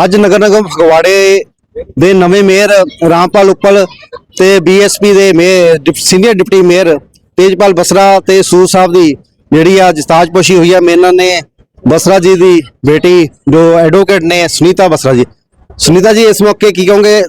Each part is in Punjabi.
ਅੱਜ ਨਗਰ ਨਿਗਮ ਫਗਵਾੜੇ ਦੇ ਨਵੇਂ ਮੇਅਰ ਰਾਮਪਾਲ ਉੱਪਲ ਤੇ ਬੀਐਸਪੀ ਦੇ mayor senior deputy mayor Tejpal Basra ਤੇ ਸੂਰ ਸਾਹਿਬ ਦੀ ਜਿਹੜੀ ਅੱਜ ਤਾਜਪੋਸ਼ੀ ਹੋਈ ਆ ਮੇਨਾਂ ਨੇ ਬਸਰਾ ਜੀ ਦੀ ਬੇਟੀ ਜੋ ਐਡਵੋਕੇਟ ਨੇ ਸੁਨੀਤਾ ਬਸਰਾ ਜੀ। ਸੁਨੀਤਾ ਜੀ, ਇਸ ਮੌਕੇ ਕੀ ਕਹੋਗੇ?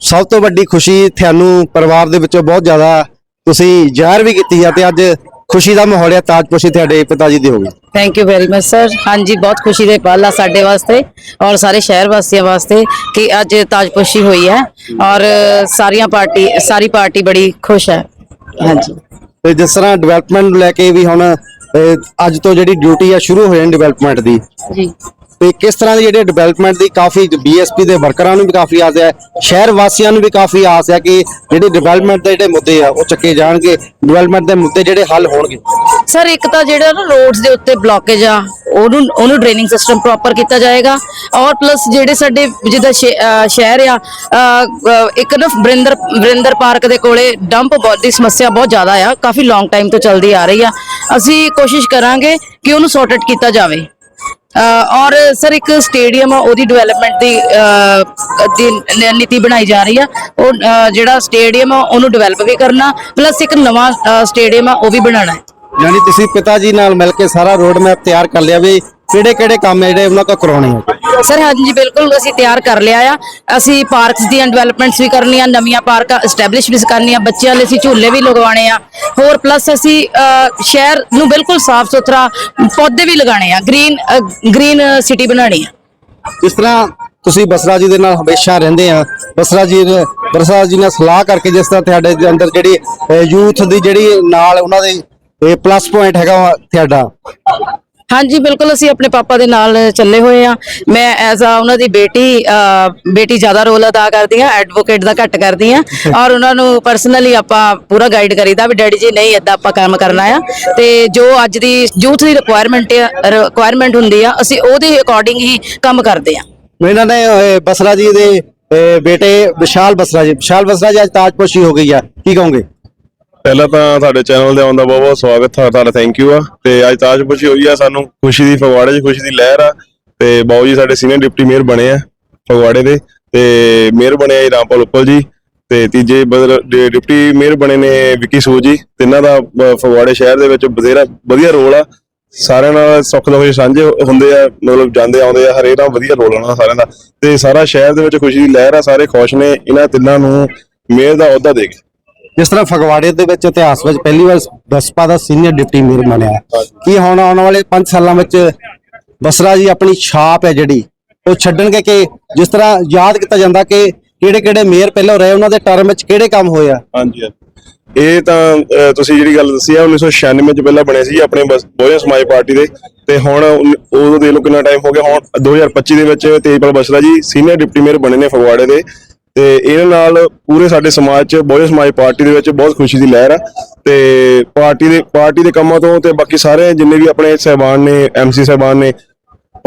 ਸਭ ਤੋਂ ਵੱਡੀ ਖੁਸ਼ੀ ਤੁਹਾਨੂੰ ਪਰਿਵਾਰ ਦੇ ਵਿੱਚੋਂ ਬਹੁਤ ਜ਼ਿਆਦਾ ਤੁਸੀਂ ਜ਼ਾਹਿਰ ਵੀ ਕੀਤੀ ਆ ਤੇ ਅੱਜ ਖੁਸ਼ੀ ਦਾ ਮਾਹੌਲ ਹੈ ਤਾਜਪੋਸ਼ੀ ਤੁਹਾਡੇ ਪਿਤਾ ਜੀ ਦੀ ਹੋ ਗਈ। Thank you very much sir ਹਾਂਜੀ ਬਹੁਤ ਖੁਸ਼ੀ ਦੇ ਪਲ ਆ ਸਾਡੇ ਵਾਸਤੇ ਔਰ ਸਾਰੇ ਸ਼ਹਿਰ ਵਾਸੀਆਂ ਵਾਸਤੇ ਕਿ ਅੱਜ ਤਾਜਪੋਸ਼ੀ ਹੋਈ ਹੈ ਔਰ ਸਾਰੀਆਂ ਪਾਰਟੀ ਸਾਰੀ ਪਾਰਟੀ ਬੜੀ ਖੁਸ਼ ਹੈ। ਹਾਂਜੀ। ਤੇ ਜਿਸ ਤਰ੍ਹਾਂ ਡਿਵੈਲਪਮੈਂਟ ਨੂੰ ਲੈ ਕੇ ਵੀ ਹੁਣ ਅਹ, ਅੱਜ ਤੋਂ ਜਿਹੜੀ ਡਿਊਟੀ ਆ ਸ਼ੁਰੂ ਹੋ ਜਾਣੀ ਡਿਵੈਲਪਮੈਂਟ ਦੀ। ਜੀ। ਤੇ ਕਿਸ ਤਰ੍ਹਾਂ ਦੀ ਜਿਹੜੀ ਡਿਵੈਲਪਮੈਂਟ ਦੀ ਕਾਫੀ ਬੀਐਸਪੀ ਦੇ ਵਰਕਰਾਂ ਨੂੰ ਵੀ ਕਾਫੀ ਆਸ ਹੈ ਸ਼ਹਿਰ ਵਾਸੀਆਂ ਨੂੰ ਵੀ ਕਾਫੀ ਆਸ ਹੈ ਕਿ ਜਿਹੜੀ ਡਿਵੈਲਪਮੈਂਟ ਦੇ ਜਿਹੜੇ ਮੁੱਦੇ ਆ, ਉਹ ਚੱਕੇ ਜਾਣਗੇ ਡਿਵੈਲਪਮੈਂਟ ਦੇ ਮੁੱਦੇ ਜਿਹੜੇ ਹੱਲ ਹੋਣਗੇ। ਸਰ, ਇੱਕ ਤਾਂ ਜਿਹੜਾ ਨਾ ਰੋਡਸ ਦੇ ਉੱਤੇ ਬਲੌਕੇਜ ਆ, ਉਹਨੂੰ ਉਹਨੂੰ ਡਰੇਨਿੰਗ ਸਿਸਟਮ ਪ੍ਰੋਪਰ ਕੀਤਾ ਜਾਏਗਾ ਔਰ ਪਲੱਸ ਜਿਹੜੇ ਸਾਡੇ ਜਿੱਦਾਂ ਸ਼ਹਿਰ ਆ ਇੱਕ ਨਾ ਵਰਿੰਦਰ ਵਰਿੰਦਰ ਪਾਰਕ ਦੇ ਕੋਲੇ ਡੰਪ ਦੀ ਸਮੱਸਿਆ ਬਹੁਤ ਜ਼ਿਆਦਾ ਆ, ਕਾਫੀ ਲੌਂਗ ਟਾਈਮ ਤੋਂ ਚੱਲਦੀ ਆ ਰਹੀ ਆ। ਅਸੀਂ ਕੋਸ਼ਿਸ਼ ਕਰਾਂਗੇ ਕਿ ਉਹਨੂੰ ਸੌਰਟ ਆਊਟ ਕੀਤਾ ਜਾਵੇ। ਔਰ ਸਰ, ਇੱਕ ਸਟੇਡੀਅਮ ਆ, ਉਹਦੀ ਡਿਵੈਲਪਮੈਂਟ ਦੀ ਨੀਤੀ ਬਣਾਈ ਜਾ ਰਹੀ ਆ। ਉਹ ਜਿਹੜਾ ਸਟੇਡੀਅਮ ਆ, ਉਹਨੂੰ ਡਿਵੈਲਪ ਵੀ ਕਰਨਾ ਪਲੱਸ ਇੱਕ ਨਵਾਂ ਸਟੇਡੀਅਮ ਆ, ਉਹ ਵੀ ਬਣਾਉਣਾ ਹੈ। ਯਾਨੀ ਤੁਸੀਂ ਪਿਤਾ ਜੀ ਨਾਲ ਮਿਲ ਕੇ ਸਾਰਾ ਰੋਡ ਮੈਪ ਤਿਆਰ ਕਰ ਲਿਆ ਵੀ ਕਿਹੜੇ ਕਿਹੜੇ ਕੰਮ ਹੈ ਜਿਹੜੇ ਉਹਨਾਂ ਕੋ ਕਰਾਉਣੇ ਆ? ਸਰ ਹਾਂਜੀ ਬਿਲਕੁਲ ਅਸੀਂ ਤਿਆਰ ਕਰ ਲਿਆ ਆ। ਅਸੀਂ ਪਾਰਕਸ ਦੀਆਂ ਡਿਵੈਲਪਮੈਂਟਸ ਵੀ ਕਰਨੀਆਂ ਨਵੀਆਂ ਪਾਰਕਾਂ ਐਸਟੈਬਲਿਸ਼ ਵੀ ਕਰਨੀਆਂ ਬੱਚਿਆਂ ਲਈ ਅਸੀਂ ਝੂਲੇ ਵੀ ਲਗਵਾਉਣੇ ਆ। ਹੋਰ ਪਲੱਸ ਅਸੀਂ ਸ਼ਹਿਰ ਨੂੰ ਬਿਲਕੁਲ ਸਾਫ਼ ਸੁਥਰਾ ਪੌਦੇ ਵੀ ਲਗਾਉਣੇ ਆ ਗ੍ਰੀਨ ਗ੍ਰੀਨ ਸਿਟੀ ਬਣਾਉਣੀ ਆ। ਜਿਸ ਤਰ੍ਹਾਂ ਤੁਸੀਂ ਬਸਰਾ ਜੀ ਦੇ ਨਾਲ ਹਮੇਸ਼ਾ ਰਹਿੰਦੇ ਆ ਬਸਰਾ ਜੀ ਨੇ ਬਸਰਾ ਜੀ ਨਾਲ ਸਲਾਹ ਕਰਕੇ ਜਿਸ ਤਰ੍ਹਾਂ ਤੁਹਾਡੇ ਦੇ ਅੰਦਰ ਜਿਹੜੀ ਯੂਥ ਦੀ ਜਿਹੜੀ ਨਾਲ ਉਹਨਾਂ ਦੇ ਪਲੱਸ ਪੁਆਇੰਟ ਹੈਗਾ ਵਾ ਤੁਹਾਡਾ। ਹਾਂਜੀ ਬਿਲਕੁਲ ਅਸੀਂ ਆਪਣੇ ਪਾਪਾ ਦੇ ਨਾਲ ਚੱਲੇ ਹੋਏ ਆ ਮੈਂ ਐਜ਼ ਆ ਉਹਨਾਂ ਦੀ ਬੇਟੀ ਬੇਟੀ ਜ਼ਿਆਦਾ ਰੋਲ ਅਦਾ ਕਰਦੀ ਆ ਐਡਵੋਕੇਟ ਦਾ ਘੱਟ ਕਰਦੀ ਆ ਔਰ ਉਹਨਾਂ ਨੂੰ ਪਰਸਨਲੀ ਆਪਾਂ ਪੂਰਾ ਗਾਈਡ ਕਰੀਦਾ ਵੀ ਡੈਡੀ ਜੀ ਨਹੀਂ ਏਦਾਂ ਆਪਾਂ ਕੰਮ ਕਰਨਾ ਆ। ਤੇ ਜੋ ਅੱਜ ਦੀ ਯੂਥ ਦੀ ਰਿਕੁਆਇਰਮੈਂਟ ਰਿਕੁਆਇਰਮੈਂਟ ਹੁੰਦੀ ਆ ਅਸੀਂ ਉਹਦੇ ਅਕੋਰਡਿੰਗ ਹੀ ਕੰਮ ਕਰਦੇ ਆ ਇਹਨਾਂ ਨੇ ਬਸਰਾ ਜੀ ਦੇ ਬੇਟੇ ਵਿਸ਼ਾਲ ਬਸਰਾ ਜੀ ਵਿਸ਼ਾਲ ਬਸਰਾ ਜੀ ਅੱਜ ਤਾਜਪੋਸ਼ੀ ਹੋ ਗਈ ਆ। ਕੀ ਕਹੋਗੇ? ਪਹਿਲਾਂ ਤਾਂ ਤੁਹਾਡੇ ਚੈਨਲ ਦੇ ਆਉਣ ਦਾ ਬਹੁਤ ਬਹੁਤ ਸਵਾਗਤ ਹੈ ਤੁਹਾਡਾ ਥੈਂਕ ਯੂ ਆ। ਤੇ ਅੱਜ ਤਾਜਪੁਸ਼ੀ ਹੋਈ ਆ ਸਾਨੂੰ, ਖੁਸ਼ੀ ਦੀ ਫਗਵਾੜੇ 'ਚ ਖੁਸ਼ੀ ਦੀ ਲਹਿਰ ਆ। ਤੇ ਬਾਊ ਜੀ, ਸਾਡੇ ਸੀਨੀਅਰ ਡਿਪਟੀ ਮੇਅਰ ਬਣੇ ਆ ਫਗਵਾੜੇ ਦੇ। ਤੇ ਮੇਅਰ ਬਣੇ ਆ ਰਾਮਪਾਲ ਉੱਪਲ ਜੀ। ਤੇ ਤੀਜੇ ਡਿਪਟੀ ਮੇਅਰ ਬਣੇ ਨੇ ਵਿੱਕੀ ਸੂ ਜੀ। ਤਿੰਨਾਂ ਦਾ ਫਗਵਾੜੇ ਸ਼ਹਿਰ ਦੇ ਵਿੱਚ ਬਥੇਰਾ ਵਧੀਆ ਰੋਲ ਆ। ਸਾਰਿਆਂ ਨਾਲ ਸੁੱਖ ਦੁੱਖ ਸਾਂਝੇ ਹੁੰਦੇ ਆ, ਮਤਲਬ ਜਾਂਦੇ ਆਉਂਦੇ ਆ, ਹਰੇਕ ਨਾਲ ਵਧੀਆ ਰੋਲ ਉਹਨਾਂ ਦਾ ਸਾਰਿਆਂ ਦਾ। ਤੇ ਸਾਰਾ ਸ਼ਹਿਰ ਦੇ ਵਿੱਚ ਖੁਸ਼ੀ ਦੀ ਲਹਿਰ ਆ, ਸਾਰੇ ਖੁਸ਼ ਨੇ। ਇਹਨਾਂ ਤਿੰਨਾਂ ਨੂੰ ਮੇਅਰ ਦਾ ਅਹੁਦਾ ਦੇ ਕੇ। ਜਿਸ ਤਰ੍ਹਾਂ ਫਗਵਾੜੇ ਦੇ ਵਿੱਚ ਇਤਿਹਾਸ ਵਿੱਚ ਪਹਿਲੀ ਵਾਰ ਬਸਪਾ ਦਾ ਸੀਨੀਅਰ ਡਿਪਟੀ ਮੇਅਰ ਬਣਿਆ। ਕੀ ਹੁਣ ਆਉਣ ਵਾਲੇ 5 ਸਾਲਾਂ ਵਿੱਚ ਬਸਰਾ ਜੀ ਆਪਣੀ ਛਾਪ ਹੈ ਜਿਹੜੀ, ਉਹ ਛੱਡਣਗੇ ਕਿ ਜਿਸ ਤਰ੍ਹਾਂ ਯਾਦ ਕੀਤਾ ਜਾਂਦਾ ਕਿ ਕਿਹੜੇ ਕਿਹੜੇ ਮੇਅਰ ਪਹਿਲਾਂ ਰਹੇ, ਉਹਨਾਂ ਦੇ ਟਰਮ ਵਿੱਚ ਕਿਹੜੇ ਕੰਮ ਹੋਏ ਆ? ਹਾਂਜੀ ਇਹ ਤਾਂ ਤੁਸੀਂ ਜਿਹੜੀ ਗੱਲ ਦੱਸੀ ਆ 1996 ਚ ਪਹਿਲਾਂ ਬਣੇ ਸੀ ਆਪਣੇ ਬਹੁਜਨ ਸਮਾਜ ਪਾਰਟੀ ਦੇ। ਤੇ ਹੁਣ ਉਦੋਂ ਦੇ ਲੋ ਕਿੰਨਾ ਟਾਈਮ ਹੋ ਗਿਆ? ਹੁਣ 2025 ਦੇ ਵਿੱਚ ਤੇਜਪਾਲ ਬਸਰਾ ਜੀ ਸੀਨੀਅਰ ਡਿਪਟੀ ਮੇਅਰ ਬਣੇ ਨੇ ਫਗਵਾੜੇ ਦੇ। ਤੇ ਇਹਨਾਂ ਨਾਲ ਪੂਰੇ ਸਾਡੇ ਸਮਾਜ ਚ, ਬਹੁਜਨ ਸਮਾਜ ਪਾਰਟੀ ਦੇ ਵਿੱਚ ਬਹੁਤ ਖੁਸ਼ੀ ਦੀ ਲਹਿਰ ਆ। ਤੇ ਪਾਰਟੀ ਦੇ ਪਾਰਟੀ ਦੇ ਕੰਮਾਂ ਤੋਂ ਤੇ ਬਾਕੀ ਸਾਰੇ ਜਿੰਨੇ ਵੀ ਆਪਣੇ ਸਹਿਬਾਨ ਨੇ ਐਮਸੀ ਸਹਿਬਾਨ ਨੇ,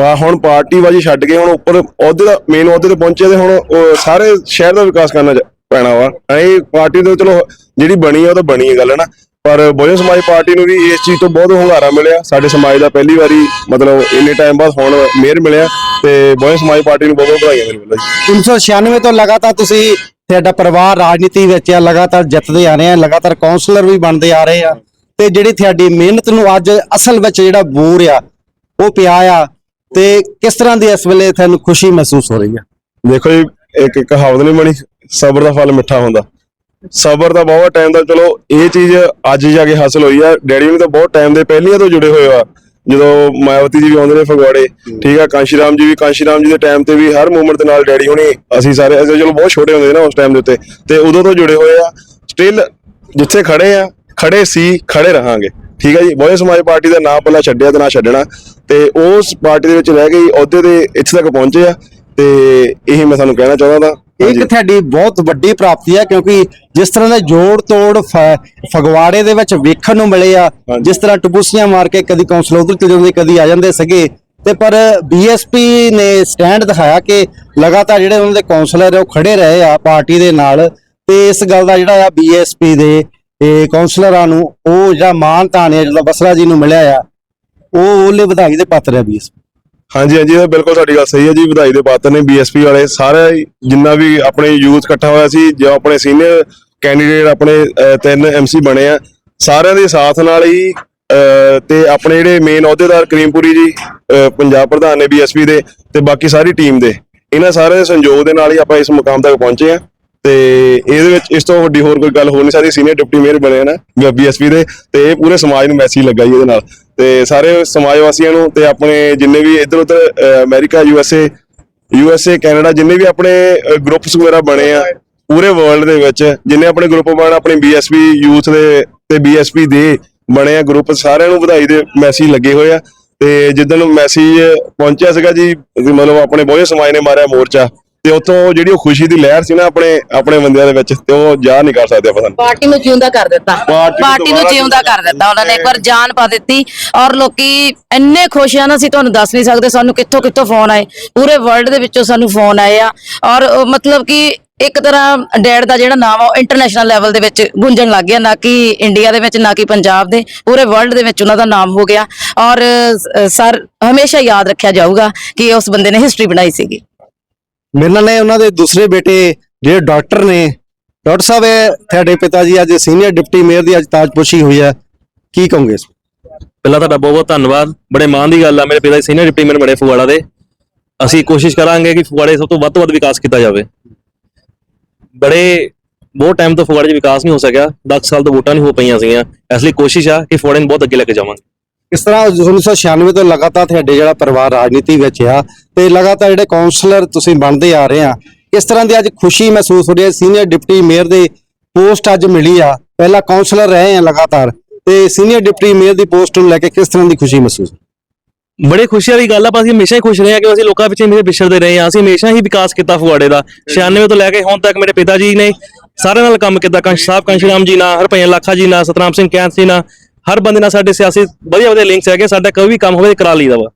ਆ ਹੁਣ ਪਾਰਟੀ ਬਾਜੀ ਛੱਡ ਕੇ ਹੁਣ ਉੱਪਰ, ਅਹੁਦੇ ਦਾ ਮੇਨ ਅਹੁਦੇ ਤੇ ਪਹੁੰਚੇ ਤੇ ਹੁਣ ਸਾਰੇ ਸ਼ਹਿਰ ਦਾ ਵਿਕਾਸ ਕਰਨਾ ਪੈਣਾ ਵਾ। ਇਹ ਪਾਰਟੀ ਤੋਂ ਚਲੋ ਜਿਹੜੀ ਬਣੀ ਆ ਉਹ ਤਾਂ ਬਣੀ ਹੈ ਗੱਲ, ਹੈ ਨਾ? ਪਰ ਬਹੁਜਨ ਸਮਾਜ ਪਾਰਟੀ ਨੂੰ ਵੀ ਇਸ ਚੀਜ਼ ਤੋਂ ਬਹੁਤ ਹੁੰਗਾਰਾ ਮਿਲਿਆ। ਸਾਡੇ ਸਮਾਜ ਦਾ ਪਹਿਲੀ ਵਾਰੀ ਮਤਲਬ ਇੰਨੇ ਟਾਈਮ ਬਾਅਦ ਹੁਣ ਮੇਅਰ ਮਿਲਿਆ ਤੇ ਬਹੁਜਨ ਸਮਾਜ ਪਾਰਟੀ ਨੂੰ ਬਹੁਤ ਬਹੁਤ ਵਧਾਈਆਂ ਮੇਰੇ ਵੱਲੋਂ ਜੀ। 1996 ਤੋਂ ਲਗਾਤਾਰ ਤੁਸੀਂ ਤੁਹਾਡਾ ਪਰਿਵਾਰ ਰਾਜਨੀਤੀ ਵਿੱਚ ਆ ਲਗਾਤਾਰ ਜਿੱਤਦੇ ਆ ਰਹੇ ਆ ਲਗਾਤਾਰ ਕਾਉਂਸਲਰ ਵੀ ਬਣਦੇ ਆ ਰਹੇ ਆ। ਤੇ ਜਿਹੜੀ ਤੁਹਾਡੀ ਮਿਹਨਤ ਨੂੰ ਅੱਜ ਅਸਲ ਵਿੱਚ ਜਿਹੜਾ ਬੂਰ ਆ ਉਹ ਪਿਆ ਆ। ਤੇ ਕਿਸ ਤਰ੍ਹਾਂ ਦੀ ਇਸ ਵੇਲੇ ਤੁਹਾਨੂੰ ਖੁਸ਼ੀ ਮਹਿਸੂਸ ਹੋ ਰਹੀ ਆ? ਦੇਖੋ ਜੀ ਇੱਕ ਇੱਕ ਕਹਾਵਤ ਨਹੀਂ ਬਣੀ ਸਬਰ ਦਾ ਫਲ ਮਿੱਠਾ ਹੁੰਦਾ। ਸਬਰ ਦਾ ਬਹੁਤ ਟਾਈਮ ਦਾ, ਚਲੋ ਇਹ ਚੀਜ਼ ਅੱਜ ਜਾ ਕੇ ਹਾਸਲ ਹੋਈ ਆ। ਡੈਡੀ ਨੂੰ ਤਾਂ ਬਹੁਤ ਟਾਈਮ ਦੇ ਪਹਿਲੀਆਂ ਤੋਂ ਜੁੜੇ ਹੋਏ ਆ। ਜਦੋਂ ਮਾਇਆਵਤੀ ਜੀ ਵੀ ਆਉਂਦੇ ਨੇ ਫਗਵਾੜੇ, ਠੀਕ ਆ ਕਾਂਸ਼ੀ ਜੀ ਵੀ ਕਾਂਸ਼ੀ ਜੀ ਦੇ ਟਾਈਮ ਤੇ ਵੀ ਹਰ ਮੂਵਮੈਂਟ ਦੇ ਨਾਲ ਡੈਡੀ ਹੁਣੀ ਅਸੀਂ ਸਾਰੇ, ਅਸੀਂ ਚਲੋ ਬਹੁਤ ਛੋਟੇ ਹੁੰਦੇ ਸੀ ਨਾ ਉਸ ਟਾਈਮ ਦੇ ਉੱਤੇ। ਤੇ ਉਦੋਂ ਤੋਂ ਜੁੜੇ ਹੋਏ ਆ। ਸਟਿਲ ਜਿੱਥੇ ਖੜੇ ਆ, ਖੜੇ ਸੀ, ਖੜੇ ਰਹਾਂਗੇ। ਠੀਕ ਹੈ ਜੀ ਬਹੁਜਨ ਸਮਾਜ ਪਾਰਟੀ ਦਾ ਨਾਂ ਪਹਿਲਾਂ ਛੱਡਿਆ ਤੇ ਨਾ ਛੱਡਣਾ। ਤੇ ਉਸ ਪਾਰਟੀ ਦੇ ਵਿੱਚ ਰਹਿ ਕੇ ਹੀ ਅਹੁਦੇ ਤੇ ਇੱਥੇ ਤੱਕ ਪਹੁੰਚੇ ਆ। ਤੇ ਇਹ ਮੈਂ ਤੁਹਾਨੂੰ ਕਹਿਣਾ ਚਾਹੁੰਦਾ ਤਾਂ ਇੱਕ ਤੁਹਾਡੀ ਬਹੁਤ ਵੱਡੀ ਪ੍ਰਾਪਤੀ ਹੈ ਕਿਉਂਕਿ ਜਿਸ ਤਰ੍ਹਾਂ ਦਾ ਜੋੜ ਤੋੜ ਫਗਵਾੜੇ ਦੇ ਵਿੱਚ ਵੇਖਣ ਨੂੰ ਮਿਲੇ ਆ। ਜਿਸ ਤਰ੍ਹਾਂ ਟਬੂਸੀਆਂ ਮਾਰ ਕੇ ਕਦੀ ਕੌਂਸਲ ਉਧਰ ਚਲੇ ਜਾਂਦੇ ਕਦੀ ਆ ਜਾਂਦੇ ਸੀਗੇ। ਤੇ ਪਰ ਬੀਐਸਪੀ ਨੇ ਸਟੈਂਡ ਦਿਖਾਇਆ ਕਿ ਲਗਾਤਾਰ ਜਿਹੜੇ ਉਹਨਾਂ ਦੇ ਕੌਂਸਲਰ ਉਹ ਖੜੇ ਰਹੇ ਆ ਪਾਰਟੀ ਦੇ ਨਾਲ। ਤੇ ਇਸ ਗੱਲ ਦਾ ਜਿਹੜਾ ਆ ਬੀਐਸਪੀ ਦੇ ਇਹ ਕੌਂਸਲਰਾਂ ਨੂੰ ਉਹ ਜਿਹੜਾ ਤਾਣ ਹੈ ਜਿਹੜਾ ਬਸਰਾ ਜੀ ਨੂੰ ਮਿਲਿਆ ਆ ਉਹ ਉਹਲੇ ਵਧਾਈ ਦੇ ਪਾਤਰ ਹੈ ਬੀਐਸਪੀ ਹਾਂਜੀ ਹਾਂਜੀ ਇਹ ਬਿਲਕੁਲ ਤੁਹਾਡੀ ਗੱਲ ਸਹੀ ਹੈ ਜੀ। ਵਧਾਈ ਦੇ ਪਾਤਰ ਨੇ ਬੀਐਸਪੀ ਵਾਲੇ ਸਾਰੇ ਜਿੰਨਾ ਵੀ ਆਪਣੇ ਯੂਥ ਇਕੱਠਾ ਹੋਇਆ ਸੀ ਜੋ ਆਪਣੇ ਸੀਨੀਅਰ ਕੈਂਡੀਡੇਟ ਆਪਣੇ ਅਹ, ਤਿੰਨ ਐਮਸੀ ਬਣੇ ਆ ਸਾਰਿਆਂ ਦੇ ਸਾਥ ਨਾਲ ਹੀ ਤੇ ਆਪਣੇ ਜਿਹੜੇ ਮੇਨ ਅਹੁਦੇਦਾਰ ਕਰੀਮਪੁਰੀ ਜੀ ਪੰਜਾਬ ਪ੍ਰਧਾਨ ਨੇ ਬੀਐਸਪੀ ਦੇ ਤੇ ਬਾਕੀ ਸਾਰੀ ਟੀਮ ਦੇ ਇਹਨਾਂ ਸਾਰਿਆਂ ਦੇ ਸੰਯੋਗ ਦੇ ਨਾਲ ਹੀ ਆਪਾਂ ਇਸ ਮੁਕਾਮ ਤੱਕ ਪਹੁੰਚੇ ਆ ਤੇ ਇਹਦੇ ਵਿੱਚ ਇਸ ਤੋਂ ਵੱਡੀ ਹੋਰ ਕੋਈ ਗੱਲ ਹੋ ਨਹੀਂ ਸਕਦੀ ਸੀਨੀਅਰ ਡਿਪਟੀ ਮੇਅਰ ਬਣੇ ਆ ਨਾ ਬੀਐਸਪੀ ਦੇ ਤੇ ਇਹ ਪੂਰੇ ਸਮਾਜ ਨੂੰ ਮੈਸੇਜ ਲੱਗਾ ਜੀ ਇਹਦੇ ਨਾਲ। ਤੇ ਸਾਰੇ ਸਮਾਜ ਵਾਸੀਆਂ ਨੂੰ ਤੇ ਆਪਣੇ ਜਿੰਨੇ ਵੀ ਇੱਧਰ ਉੱਧਰ ਏ, ਯੂ ਐਸ ਏ, ਕੈਨੇਡਾ ਜਿੰਨੇ ਵੀ ਆਪਣੇ ਗਰੁੱਪਸ ਵਗੈਰਾ ਬਣੇ ਆ, ਪੂਰੇ ਵਰਲਡ ਦੇ ਵਿੱਚ ਜਿੰਨੇ ਆਪਣੇ ਗਰੁੱਪ ਬਣ, ਆਪਣੇ ਬੀਐਸਪੀ ਯੂਥ ਦੇ ਤੇ ਬੀਐਸਪੀ ਦੇ ਬਣੇ ਆ ਗਰੁੱਪ ਸਾਰਿਆਂ ਨੂੰ ਵਧਾਈ ਦੇ ਮੈਸੇਜ ਲੱਗੇ ਹੋਏ ਆ। ਤੇ ਜਿੱਦਣ ਮੈਸੇਜ ਪਹੁੰਚਿਆ ਸੀਗਾ ਜੀ, ਮਤਲਬ ਆਪਣੇ ਬਹੁਤੇ ਸਮਾਜ ਨੇ ਮਾਰਿਆ ਮੋਰਚਾ ਤੇ ਉੱਥੋਂ ਜਿਹੜੀ ਉਹ ਖੁਸ਼ੀ ਦੀ ਲਹਿਰ ਸੀ ਨਾ ਆਪਣੇ ਆਪਣੇ ਬੰਦਿਆਂ ਦੇ ਵਿੱਚ ਤੇ ਉਹ ਜਾ ਨਹੀਂ ਕਰ ਸਕਦੇ ਆਪਾਂ ਸਾਨੂੰ। ਪਾਰਟੀ ਨੂੰ ਜਿਉਂਦਾ ਕਰ ਦਿੱਤਾ। ਪਾਰਟੀ ਨੂੰ ਪਾਰਟੀ ਨੂੰ ਦੁਬਾਰਾ ਜਿਉਂਦਾ ਕਰ ਦਿੱਤਾ ਉਹਨਾਂ ਨੇ ਇੱਕ ਵਾਰ ਜਾਨ ਪਾ ਦਿੱਤੀ। ਔਰ ਲੋਕੀ ਇੰਨੇ ਖੁਸ਼ ਆ ਨਾ ਅਸੀਂ ਤੁਹਾਨੂੰ ਦੱਸ ਨਹੀਂ ਸਕਦੇ ਸਾਨੂੰ ਕਿੱਥੋਂ ਕਿੱਥੋਂ ਫੋਨ ਆਏ। ਪੂਰੇ ਵਰਲਡ ਦੇ ਵਿੱਚੋਂ ਸਾਨੂੰ ਫੋਨ ਆਏ ਆ। ਔਰ ਉਹ ਮਤਲਬ ਕਿ ਇੱਕ ਤਰ੍ਹਾਂ ਡੈਡ ਦਾ ਜਿਹੜਾ ਨਾਮ ਆ ਉਹ ਇੰਟਰਨੈਸ਼ਨਲ ਲੈਵਲ ਦੇ ਵਿੱਚ ਗੁੰਜਣ ਲੱਗ ਗਿਆ ਨਾ ਕਿ ਇੰਡੀਆ ਦੇ ਵਿੱਚ ਨਾ ਕਿ ਪੰਜਾਬ ਦੇ। ਪੂਰੇ ਵਰਲਡ ਦੇ ਵਿੱਚ ਉਹਨਾਂ ਦਾ ਨਾਮ ਹੋ ਗਿਆ। ਔਰ ਸਰ ਹਮੇਸ਼ਾ ਯਾਦ ਰੱਖਿਆ ਜਾਊਗਾ ਕਿ ਉਸ ਬੰਦੇ ਨੇ ਹਿਸਟਰੀ ਬਣਾਈ ਸੀਗੀ। ਮੇਰੇ ਨਾਲ ਨੇ ਉਹਨਾਂ ਦੇ ਦੂਸਰੇ ਬੇਟੇ ਜਿਹੜੇ ਡਾਕਟਰ ਨੇ। ਡਾਕਟਰ ਸਾਹਿਬ, ਇਹ ਤੁਹਾਡੇ ਪਿਤਾ ਜੀ ਅੱਜ ਸੀਨੀਅਰ ਡਿਪਟੀ ਮੇਅਰ ਦੀ ਅੱਜ ਤਾਜਪੋਸ਼ੀ ਹੋਈ ਹੈ। ਕੀ ਕਹੋਗੇ ਇਸ ਪਹਿਲਾਂ ਤੁਹਾਡਾ ਬਹੁਤ ਬਹੁਤ ਧੰਨਵਾਦ। ਬੜੇ ਮਾਣ ਦੀ ਗੱਲ ਆ। ਮੇਰੇ ਪਿਤਾ ਸੀਨੀਅਰ ਡਿਪਟੀ ਮੇਅਰ ਬਣੇ ਫਗਵਾੜਾ ਦੇ। ਅਸੀਂ ਕੋਸ਼ਿਸ਼ ਕਰਾਂਗੇ ਕਿ ਫਗਵਾੜੇ ਸਭ ਤੋਂ ਵੱਧ ਤੋਂ ਵੱਧ ਵਿਕਾਸ ਕੀਤਾ ਜਾਵੇ। ਬੜੇ, ਬਹੁਤ ਟਾਈਮ ਤੋਂ ਫਗਵਾੜੇ 'ਚ ਵਿਕਾਸ ਨਹੀਂ ਹੋ ਸਕਿਆ। 10 ਸਾਲ ਤੋਂ ਵੋਟਾਂ ਨਹੀਂ ਹੋ ਪਈਆਂ ਸੀਗੀਆਂ। ਇਸ ਲਈ ਕੋਸ਼ਿਸ਼ ਆ ਕਿ ਫਗਵਾੜੇ ਨੂੰ ਬਹੁਤ ਅੱਗੇ ਲੈ ਕੇ ਜਾਵਾਂਗੇ। ਕਿਸ ਤਰ੍ਹਾਂ 1996 ਤੋਂ ਲਗਾਤਾਰ ਤੁਹਾਡੇ ਜਿਹੜਾ ਪਰਿਵਾਰ ਰਾਜਨੀਤੀ ਵਿੱਚ ਆ ਤੇ ਲਗਾਤਾਰ ਜਿਹੜੇ ਕਾਉਂਸਲਰ ਤੁਸੀਂ ਬਣਦੇ ਆ ਰਹੇ ਆ ਕਿਸ ਤਰ੍ਹਾਂ ਦੀ ਅੱਜ ਖੁਸ਼ੀ ਮਹਿਸੂਸ ਹੋ ਰਹੀ ਹੈ। ਸੀਨੀਅਰ ਡਿਪਟੀ ਮੇਅਰ ਦੇ ਪੋਸਟ ਅੱਜ ਮਿਲੀ ਆ। ਪਹਿਲਾਂ ਕਾਉਂਸਲਰ ਰਹੇ ਆ ਲਗਾਤਾਰ ਤੇ ਸੀਨੀਅਰ ਡਿਪਟੀ ਮੇਅਰ ਦੀ ਪੋਸਟ ਨੂੰ ਲੈ ਕੇ ਕਿਸ ਤਰ੍ਹਾਂ ਦੀ ਖੁਸ਼ੀ ਮਹਿਸੂਸ ਬੜੇ ਖੁਸ਼ੀ ਵਾਲੀ ਗੱਲ ਆ ਪਰ ਹਮੇਸ਼ਾ ਹੀ ਖੁਸ਼ ਰਹੇ ਹਾਂ ਕਿ ਅਸੀਂ ਲੋਕਾਂ ਵਿੱਚ ਹਮੇਸ਼ਾ ਵਿਛੜਦੇ ਰਹੇ ਹਾਂ। ਅਸੀਂ ਹਮੇਸ਼ਾ ਹੀ ਵਿਕਾਸ ਕੀਤਾ ਫੁਆੜੇ ਦਾ। 96 ਤੋਂ ਲੈ ਕੇ ਹੁਣ ਤੱਕ ਮੇਰੇ ਪਿਤਾ ਜੀ ਨੇ ਸਾਰਿਆਂ ਨਾਲ ਕੰਮ ਕੀਤਾ। ਕੰਸ਼ ਸਾਹਿਬ ਕੰਸ਼ਰਾਮ ਜੀ ਨਾਲ ਹਰਪ੍ਰੀਤ ਲਾਖਾ ਜੀ ਨਾਲ, ਸਤਨਾਮ ਸਿੰਘ ਕੈਂਥ ਜੀ ਨਾਲ। ਹਰ ਬੰਦੇ ਨਾਲ ਸਾਡੇ ਸਿਆਸੀ ਵਧੀਆ ਵਧੀਆ ਲਿੰਕਸ ਹੈਗੇ, ਸਾਡਾ ਕੋਈ ਵੀ ਕੰਮ ਹੋਵੇ ਕਰਾ ਲਈਦਾ ਵਾ।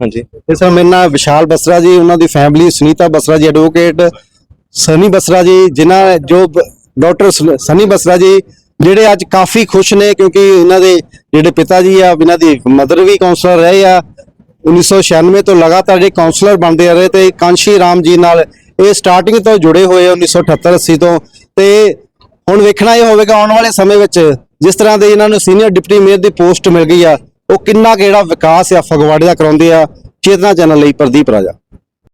ਹਾਂਜੀ। ਇਸ ਤਰ੍ਹਾਂ ਮੇਰੇ ਨਾਲ ਵਿਸ਼ਾਲ ਬਸਰਾ ਜੀ, ਉਹਨਾਂ ਦੀ ਫੈਮਿਲੀ ਸੁਨੀਤਾ ਬਸਰਾ ਜੀ ਐਡਵੋਕੇਟ ਸਨੀ ਬਸਰਾ ਜੀ, ਜਿਨ੍ਹਾਂ ਜੋ ਡਾਕਟਰ ਸਨੀ ਬਸਰਾ ਜੀ, ਜਿਹੜੇ ਅੱਜ ਕਾਫੀ ਖੁਸ਼ ਨੇ ਕਿਉਂਕਿ ਇਹਨਾਂ ਦੇ ਜਿਹੜੇ ਪਿਤਾ ਜੀ ਆ, ਇਹਨਾਂ ਦੀ ਮਦਰ ਵੀ ਕਾਉਂਸਲਰ ਰਹੇ ਆ। 1996 ਤੋਂ ਲਗਾਤਾਰ ਜਿਹੜੇ ਕਾਉਂਸਲਰ ਬਣਦੇ ਆ ਰਹੇ ਤੇ ਕਾਂਸ਼ੀ ਰਾਮ ਜੀ ਨਾਲ ਇਹ ਸਟਾਰਟਿੰਗ ਤੋਂ ਜੁੜੇ ਹੋਏ ਆ 1978 80 ਤੋਂ। ਤੇ ਹੁਣ ਵੇਖਣਾ ਇਹ ਹੋਵੇਗਾ ਆਉਣ ਵਾਲੇ ਸਮੇਂ ਵਿੱਚ ਜਿਸ ਤਰ੍ਹਾਂ ਦੇ ਇਹਨਾਂ ਨੂੰ ਸੀਨੀਅਰ ਡਿਪਟੀ ਮੇਅਰ ਦੀ ਪੋਸਟ ਮਿਲ ਗਈ ਆ, ਉਹ ਕਿੰਨਾ ਕੁ ਜਿਹੜਾ ਵਿਕਾਸ ਆ ਫਗਵਾੜੇ ਦਾ ਕਰਾਉਂਦੇ ਆ, ਚੇਤਨਾ ਚੈਨਲ ਲਈ ਪ੍ਰਦੀਪ ਰਾਜਾ।